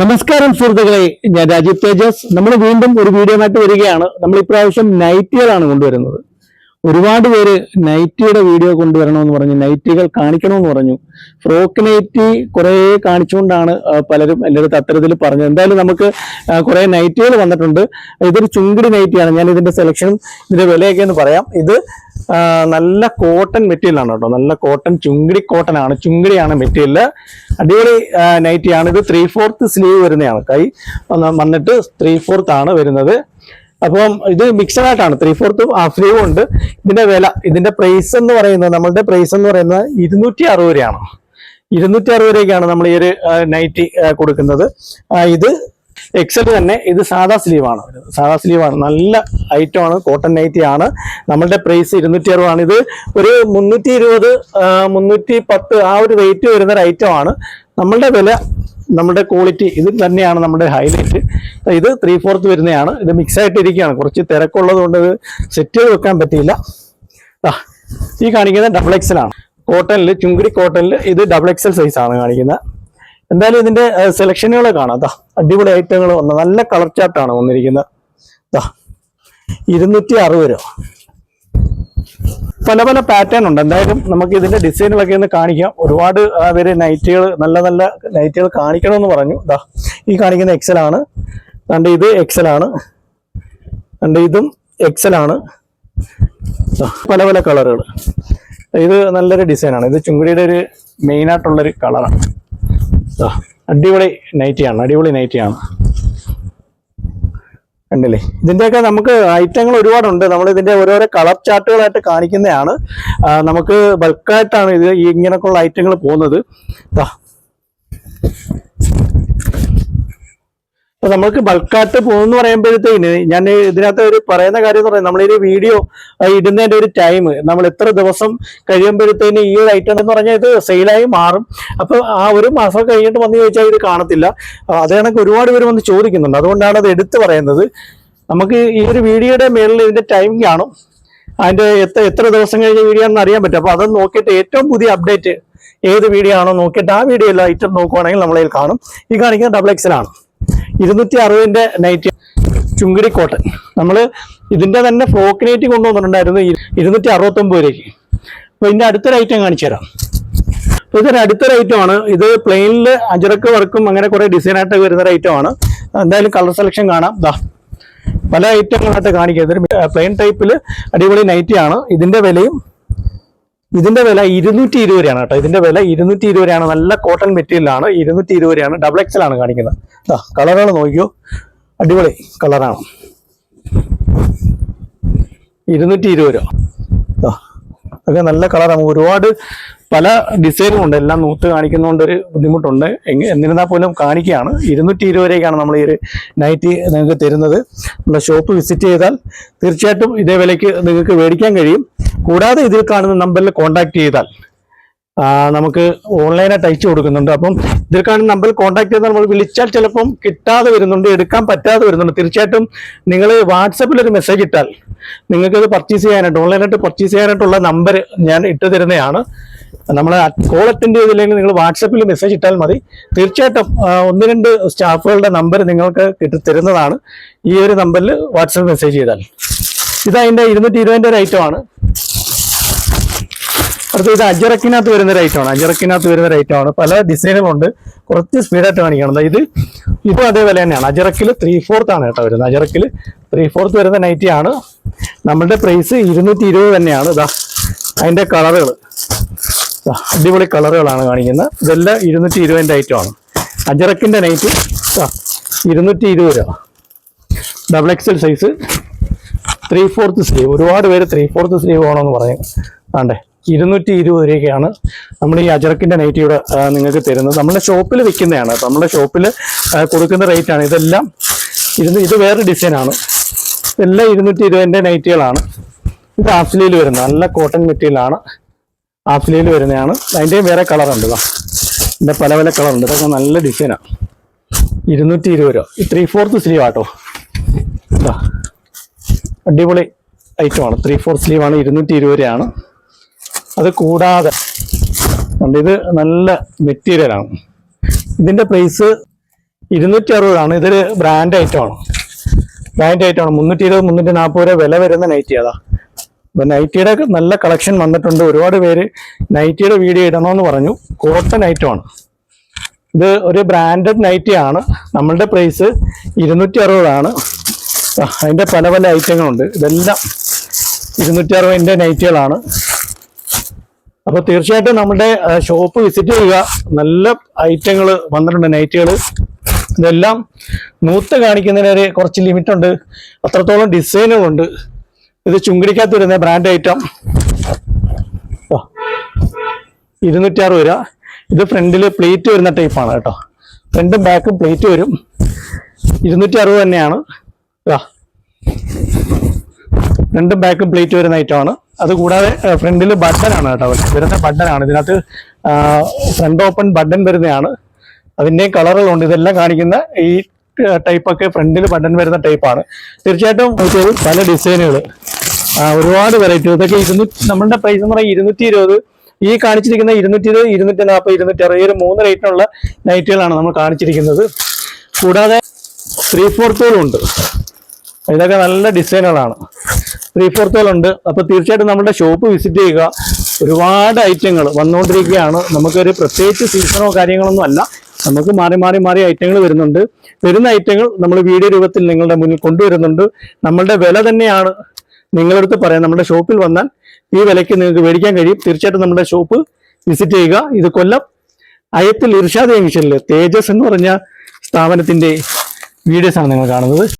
നമസ്കാരം സുഹൃത്തുക്കളെ ഞാൻ രാജീവ് തേജസ്. നമ്മൾ വീണ്ടും ഒരു വീഡിയോ ആയിട്ട് വരികയാണ്. നമ്മൾ ഇപ്രാവശ്യം നൈറ്റികളാണ് കൊണ്ടുവരുന്നത്. ഒരുപാട് പേര് നൈറ്റിയുടെ വീഡിയോ കൊണ്ടുവരണമെന്ന് പറഞ്ഞു നൈറ്റികൾ കാണിക്കണമെന്ന് പറഞ്ഞു. ഫ്രോക്ക് നൈറ്റി കുറേ കാണിച്ചുകൊണ്ടാണ് പലരും എന്റെ അടുത്ത് അത്തരത്തിൽ പറഞ്ഞത്. എന്തായാലും നമുക്ക് കുറേ നൈറ്റികൾ വന്നിട്ടുണ്ട്. ഇതൊരു ചുങ്കിടി നൈറ്റിയാണ്. ഞാൻ ഇതിന്റെ സെലക്ഷനും ഇതിന്റെ വിലയൊക്കെ എന്ന് പറയാം. ഇത് നല്ല കോട്ടൺ മെറ്റീരിയലാണ് കേട്ടോ. നല്ല കോട്ടൺ ചുങ്കിടി കോട്ടൺ ആണ്. ചുങ്കിടിയാണ് മെറ്റീരിയൽ അടിപൊളി നൈറ്റിയാണ്. ഇത് ത്രീ ഫോർത്ത് സ്ലീവ് വരുന്നതാണ്. കൈ വന്നിട്ട് ത്രീ ഫോർത്ത് ആണ് വരുന്നത്. അപ്പം ഇത് മിക്സഡ് ആയിട്ടാണ്. ത്രീ ഫോർത്തും ഹാഫ് ഉണ്ട്. ഇതിന്റെ വില ഇതിന്റെ പ്രൈസ് എന്ന് പറയുന്നത് നമ്മളുടെ പ്രൈസ് എന്ന് പറയുന്നത് ഇരുന്നൂറ്റി അറുപത് രൂപയാണ്. ഇരുന്നൂറ്റി അറുപത് രൂപയ്ക്കാണ് നമ്മൾ ഈ ഒരു നൈറ്റി കൊടുക്കുന്നത്. ഇത് എക്സൽ തന്നെ ഇത് സാധാ സ്ലീവ് ആണ്. സാധാ സ്ലീവ് ആണ്. നല്ല ഐറ്റം ആണ് കോട്ടൺ നൈറ്റി ആണ്. നമ്മളുടെ പ്രൈസ് ഇരുന്നൂറ്റി അറുപതാണ് ഇത് ഒരു മുന്നൂറ്റി ഇരുപത് മുന്നൂറ്റി പത്ത് ആ ഒരു റേറ്റ് വരുന്ന ഒരു ആണ്. നമ്മളുടെ വില നമ്മുടെ ക്വാളിറ്റി ഇത് തന്നെയാണ് നമ്മുടെ ഹൈലൈറ്റ് ഇത് ത്രീ ഫോർത്ത് വരുന്നതാണ്. ഇത് മിക്സ് ആയിട്ടിരിക്കുകയാണ്. കുറച്ച് തിരക്കുള്ളത് കൊണ്ട് ഇത് സെറ്റ് ചെയ്ത് വെക്കാൻ പറ്റിയില്ല. ഈ കാണിക്കുന്നത് ഡബിൾ എക്സൽ ആണ് കോട്ടണിൽ ചുങ്കിടി കോട്ടണിൽ ഇത് ഡബിൾ എക്സൽ സൈസ് ആണ് കാണിക്കുന്നത്. എന്തായാലും ഇതിന്റെ സെലക്ഷനുകൾ കാണാം. അടിപൊളി ഐറ്റങ്ങൾ വന്ന നല്ല കളർ ചാർട്ടാണ് വന്നിരിക്കുന്നത്. ദാ ഇരുന്നൂറ്റി അറുപത് രൂപ. പല പല പാറ്റേൺ ഉണ്ട്. എന്തായാലും നമുക്ക് ഇതിന്റെ ഡിസൈനുകളൊക്കെ ഒന്ന് കാണിക്കാം. ഒരുപാട് പേര് നൈറ്റുകൾ നല്ല നല്ല നൈറ്റുകൾ കാണിക്കണമെന്ന് പറഞ്ഞു. ദാ ഈ കാണിക്കുന്ന എക്സൽ ആണ്. കണ്ട് ഇത് എക്സൽ ആണ്. കണ്ട് ഇതും എക്സൽ ആണ്. പല പല കളറുകൾ ഇത് നല്ലൊരു ഡിസൈനാണ് ഇത് ചുങ്കുടിയുടെ ഒരു മെയിൻ ആയിട്ടുള്ളൊരു കളറാണ് അടിപൊളി നൈറ്റിയാണ് അടിപൊളി നൈറ്റിയാണ് കണ്ടില്ലേ? ഇതിന്റെയൊക്കെ നമുക്ക് ഐറ്റങ്ങൾ ഒരുപാടുണ്ട്. നമ്മൾ ഇതിന്റെ ഓരോരോ കളർ ചാർട്ടുകളായിട്ട് കാണിക്കുന്നതാണ്. നമുക്ക് ബൾക്കായിട്ടാണ് ഇത് ഇങ്ങനെയൊക്കെയുള്ള ഐറ്റങ്ങൾ പോകുന്നത്. അപ്പൊ നമുക്ക് ബൾക്കായിട്ട് പോകുന്നു പറയുമ്പോഴത്തേന് ഞാൻ ഇതിനകത്ത് ഒരു പറയുന്ന കാര്യം എന്ന് പറയുന്നത് നമ്മളൊരു വീഡിയോ ഇടുന്നതിന്റെ ഒരു ടൈം നമ്മൾ എത്ര ദിവസം കഴിയുമ്പോഴത്തേന് ഈ ഒരു ഐറ്റം എന്ന് പറഞ്ഞാൽ ഇത് സെയിലായി മാറും. അപ്പൊ ആ ഒരു മാസം കഴിഞ്ഞിട്ട് വന്ന് ചോദിച്ചാൽ ഇത് കാണത്തില്ല. അത് കണക്ക് ഒരുപാട് പേര് വന്ന് ചോദിക്കുന്നുണ്ട്. അതുകൊണ്ടാണ് അത് എടുത്തു പറയുന്നത്. നമുക്ക് ഈ ഒരു വീഡിയോയുടെ മേളിൽ ഇതിന്റെ ടൈം കാണും. അതിന്റെ എത്ര എത്ര ദിവസം കഴിഞ്ഞ വീഡിയോ ആണെന്ന് അറിയാൻ പറ്റും. അപ്പൊ അത് നോക്കിയിട്ട് ഏറ്റവും പുതിയ അപ്ഡേറ്റ് ഏത് വീഡിയോ ആണോ നോക്കിയിട്ട് ആ വീഡിയോ എല്ലാം ഐറ്റം നോക്കുവാണെങ്കിൽ നമ്മളതിൽ കാണും. ഈ കാണിക്കുന്നത് ഡബിൾ എക്സൽ ആണ് ഇരുന്നൂറ്റി അറുപതിന്റെ നൈറ്റ് ചുങ്കിടി കോട്ടൺ നമ്മൾ ഇതിന്റെ തന്നെ ഫ്രോക്ക് നൈറ്റ് കൊണ്ടുവന്നിട്ടുണ്ടായിരുന്നു ഇരുന്നൂറ്റി അറുപത്തി ഒമ്പത് രൂപയ്ക്ക് അപ്പൊ ഇതിന്റെ അടുത്തൊരു ഐറ്റം കാണിച്ചു തരാം. അപ്പൊ ഇതൊരു അടുത്തൊരു ഐറ്റമാണ് ഇത് പ്ലെയിനിൽ അജറക്ക് വർക്കും അങ്ങനെ കുറേ ഡിസൈൻ ആയിട്ട് വരുന്ന ഒരു ഐറ്റം ആണ്. എന്തായാലും കളർ സെലക്ഷൻ കാണാം. ദാ. പല ഐറ്റങ്ങളായിട്ട് കാണിക്കുന്നത്. പ്ലെയിൻ ടൈപ്പിൽ അടിപൊളി നൈറ്റി ആണ്. ഇതിന്റെ വിലയും ഇതിന്റെ വില ഇരുന്നൂറ്റി ഇരുപത് രൂപയാണ് കേട്ടോ. ഇതിന്റെ വില ഇരുന്നൂറ്റി ഇരുപത് രൂപയാണ്. നല്ല കോട്ടൺ മെറ്റീരിയലാണ് ഇരുന്നൂറ്റി ഇരുപത് രൂപയാണ്. ഡബിൾ എക്സൽ ആണ് കാണിക്കുന്നത്. കളറുകൾ നോക്കിയോ? അടിപൊളി കളറാണ് ഇരുന്നൂറ്റി ഇരുപത് രൂപ. ഒക്കെ നല്ല കളറാണ് ഒരുപാട് പല ഡിസൈനും ഉണ്ട്. എല്ലാം നൂത്ത് കാണിക്കുന്നതുകൊണ്ട് ഒരു ബുദ്ധിമുട്ടുണ്ട്. എന്നിരുന്നാൽ പോലും കാണിക്കുകയാണ്. ഇരുന്നൂറ്റി ഇരുപത് രൂപയ്ക്കാണ് നമ്മൾ ഈ നൈറ്റി നിങ്ങൾക്ക് തരുന്നത്. നമ്മുടെ ഷോപ്പ് വിസിറ്റ് ചെയ്താൽ തീർച്ചയായിട്ടും ഇതേ വിലയ്ക്ക് നിങ്ങൾക്ക് മേടിക്കാൻ കഴിയും. കൂടാതെ ഇതിൽ കാണുന്ന നമ്പറിൽ കോൺടാക്ട് ചെയ്താൽ നമുക്ക് ഓൺലൈനായിട്ട് അയച്ചു കൊടുക്കുന്നുണ്ട്. അപ്പം ഇതിൽ കാണുന്ന നമ്പറിൽ കോൺടാക്ട് ചെയ്താൽ നമ്മൾ വിളിച്ചാൽ ചിലപ്പം കിട്ടാതെ വരുന്നുണ്ട് എടുക്കാൻ പറ്റാതെ വരുന്നുണ്ട്. തീർച്ചയായിട്ടും നിങ്ങൾ വാട്സപ്പിൽ ഒരു മെസ്സേജ് ഇട്ടാൽ നിങ്ങൾക്ക് ഇത് പർച്ചേസ് ചെയ്യാനായിട്ട് ഓൺലൈനായിട്ട് പർച്ചേസ് ചെയ്യാനായിട്ടുള്ള നമ്പർ ഞാൻ ഇട്ട് തരുന്നതാണ് നമ്മൾ കോൾ അറ്റൻഡ് ചെയ്തില്ലെങ്കിൽ നിങ്ങൾ വാട്സപ്പിൽ മെസ്സേജ് ഇട്ടാൽ മതി. തീർച്ചയായിട്ടും ഒന്ന് രണ്ട് സ്റ്റാഫുകളുടെ നമ്പർ നിങ്ങൾക്ക് കിട്ടി തരുന്നതാണ്. ഈ ഒരു നമ്പറിൽ വാട്സപ്പ് മെസ്സേജ് ചെയ്താൽ. ഇത് അതിന്റെ ഇരുന്നൂറ്റി ഇരുപതിന്റെ ഒരു ഐറ്റമാണ് അടുത്ത ഇത് അജറക്കിനകത്ത് വരുന്ന ഒരു ഐറ്റമാണ് അജറക്കിനകത്ത് വരുന്ന ഒരു ഐറ്റമാണ് പല ഡിസൈനുകളുണ്ട് കുറച്ച് സ്പീഡായിട്ട് കാണിക്കണം. ഇത് ഇതും അതേ വില തന്നെയാണ്. അജറക്കിൽ ത്രീ ഫോർത്ത് ആണ് കേട്ടോ വരുന്നത്. അജറക്കിൽ ത്രീ ഫോർത്ത് വരുന്ന ആണ്. നമ്മളുടെ പ്രൈസ് ഇരുന്നൂറ്റി ഇരുപത് തന്നെയാണ്. ഇതാ അതിന്റെ കളറുകൾ അടിപൊളി കളറുകളാണ് കാണിക്കുന്നത്. ഇതെല്ലാം ഇരുന്നൂറ്റി ഇരുപതിന്റെ ഐറ്റമാണ് അജറക്കിന്റെ നൈറ്റ് ഇരുന്നൂറ്റി ഇരുപത് രൂപ. Double XL size three fourth sleeve ഒരുപാട് പേര് ത്രീ ഫോർത്ത് സ്ലീവ് വേണമെന്ന് പറയും. ആണ്ടേ ഇരുന്നൂറ്റി ഇരുപത് രൂപയ്ക്കാണ് നമ്മൾ ഈ അജറക്കിന്റെ നൈറ്റിയുടെ നിങ്ങൾക്ക് തരുന്നത്. നമ്മുടെ ഷോപ്പിൽ വിൽക്കുന്നതാണ്. നമ്മുടെ ഷോപ്പിൽ കൊടുക്കുന്ന റേറ്റ് ആണ്. ഇതെല്ലാം ഇരുന്ന് ഇത് വേറെ ഡിസൈനാണ് ഇതെല്ലാം ഇരുന്നൂറ്റി ഇരുപതിന്റെ നൈറ്റികളാണ് ഇത് ആസ്ലിയിൽ വരുന്നത്. നല്ല കോട്ടൺ മെറ്റീരിയൽ ആണ് ആഫ്ലിയിൽ വരുന്നതാണ്. അതിന്റെയും വേറെ കളറുണ്ട് ഇതാ ഇതിന്റെ പല പല കളറുണ്ട് ഇതൊക്കെ നല്ല ഡിസൈനാണ് ഇരുന്നൂറ്റി ഇരുപത് രൂപ. ഈ ത്രീ ഫോർത്ത് സ്ലീവ് ആട്ടോ. ഇതാ അടിപൊളി ഐറ്റമാണ് ത്രീ ഫോർ സ്ലീവ് ആണ് ഇരുന്നൂറ്റി ഇരുപത് രൂപയാണ്. അത് കൂടാതെ ഇത് നല്ല മെറ്റീരിയലാണ് ഇതിന്റെ പ്രൈസ് ഇരുന്നൂറ്റി അറുപതാണ് ഇതൊരു ബ്രാൻഡ് ഐറ്റമാണ് ബ്രാൻഡ് ഐറ്റമാണ് മുന്നൂറ്റി ഇരുപത് മുന്നൂറ്റി നാൽപ്പത് രൂപ വില വരുന്ന നൈറ്റി അതാ അപ്പൊ നൈറ്റിയുടെ നല്ല കളക്ഷൻ വന്നിട്ടുണ്ട്. ഒരുപാട് പേര് നൈറ്റിയുടെ വീഡിയോ ഇടണമെന്ന് പറഞ്ഞു. കോട്ടൺ ഐറ്റമാണ് ഇത് ഒരു ബ്രാൻഡഡ് നൈറ്റിയാണ് നമ്മളുടെ പ്രൈസ് ഇരുന്നൂറ്റി അറുപതാണ് അതിന്റെ പല പല ഐറ്റങ്ങളുണ്ട് ഇതെല്ലാം ഇരുന്നൂറ്റി അറുപതിന്റെ നൈറ്റികളാണ്. അപ്പോൾ തീർച്ചയായിട്ടും നമ്മുടെ ഷോപ്പ് വിസിറ്റ് ചെയ്യുക. നല്ല ഐറ്റങ്ങൾ വന്നിട്ടുണ്ട് നൈറ്റുകൾ ഇതെല്ലാം നൂത്ത് കാണിക്കുന്നതിന് കുറച്ച് ലിമിറ്റുണ്ട് അത്രത്തോളം ഡിസൈനുകളുണ്ട് ഇത് ചുങ്കിടിക്കകത്ത് വരുന്ന ബ്രാൻഡ് ഐറ്റം ഇരുന്നൂറ്റി അറുപത് രൂപ. ഇത് ഫ്രണ്ടിൽ പ്ലേറ്റ് വരുന്ന ടൈപ്പാണ് കേട്ടോ. ഫ്രണ്ടും ബാക്കും പ്ലേറ്റ് വരും. ഇരുന്നൂറ്റി അറുപത് തന്നെയാണ്. രണ്ടും ബാക്കും പ്ലേറ്റ് വരുന്ന ഐറ്റമാണ് അതുകൂടാതെ ഫ്രണ്ടിൽ ബട്ടനാണ് കേട്ടോ. വരുന്ന ബട്ടനാണ് ഇതിനകത്ത് ഫ്രണ്ട് ഓപ്പൺ ബട്ടൺ വരുന്നതാണ്. അതിന്റെയും കളറുകളുണ്ട് ഇതെല്ലാം കാണിക്കുന്ന ഈ ടൈപ്പൊക്കെ ഫ്രണ്ടിൽ ബട്ടൺ വരുന്ന ടൈപ്പാണ് തീർച്ചയായിട്ടും പല ഡിസൈനുകൾ ഒരുപാട് വെറൈറ്റി ഇതൊക്കെ ഇരുന്നൂറ്റി നമ്മളുടെ പ്രൈസ് എന്ന് പറയുന്നത് ഇരുന്നൂറ്റി ഇരുപത് ഈ കാണിച്ചിരിക്കുന്ന ഇരുന്നൂറ്റി ഇരുപത് ഇരുന്നൂറ്റി നാൽപ്പത് ഇരുന്നൂറ്റി അറുപത് ഒരു മൂന്ന് റേറ്റിനുള്ള നൈറ്റുകളാണ് നമ്മൾ കാണിച്ചിരിക്കുന്നത്. കൂടാതെ ത്രീ ഫോർത്തുകളും ഉണ്ട്. ഇതൊക്കെ നല്ല ഡിസൈനുകളാണ് ത്രീ ഫോർത്തുകളുണ്ട് അപ്പോൾ തീർച്ചയായിട്ടും നമ്മുടെ ഷോപ്പ് വിസിറ്റ് ചെയ്യുക. ഒരുപാട് ഐറ്റങ്ങൾ വന്നുകൊണ്ടിരിക്കുകയാണ് നമുക്കൊരു പ്രത്യേകിച്ച് സീസണോ കാര്യങ്ങളൊന്നും അല്ല. നമുക്ക് മാറി മാറി മാറി ഐറ്റങ്ങൾ വരുന്നുണ്ട്. വരുന്ന ഐറ്റങ്ങൾ നമ്മൾ വീഡിയോ രൂപത്തിൽ നിങ്ങളുടെ മുന്നിൽ കൊണ്ടുവരുന്നുണ്ട്. നമ്മളുടെ വില തന്നെയാണ് നിങ്ങളുടെ അടുത്ത് പറയാം നമ്മുടെ ഷോപ്പിൽ വന്നാൽ ഈ വിലയ്ക്ക് നിങ്ങൾക്ക് മേടിക്കാൻ കഴിയും. തീർച്ചയായിട്ടും നമ്മുടെ ഷോപ്പ് വിസിറ്റ് ചെയ്യുക. ഇത് കൊല്ലം അയത്തിൽ ഇർഷാദ് ജംഗ്ഷനിൽ തേജസ് എന്ന് പറഞ്ഞ സ്ഥാപനത്തിന്റെ വീഡിയോസാണ് നിങ്ങൾ കാണുന്നത്.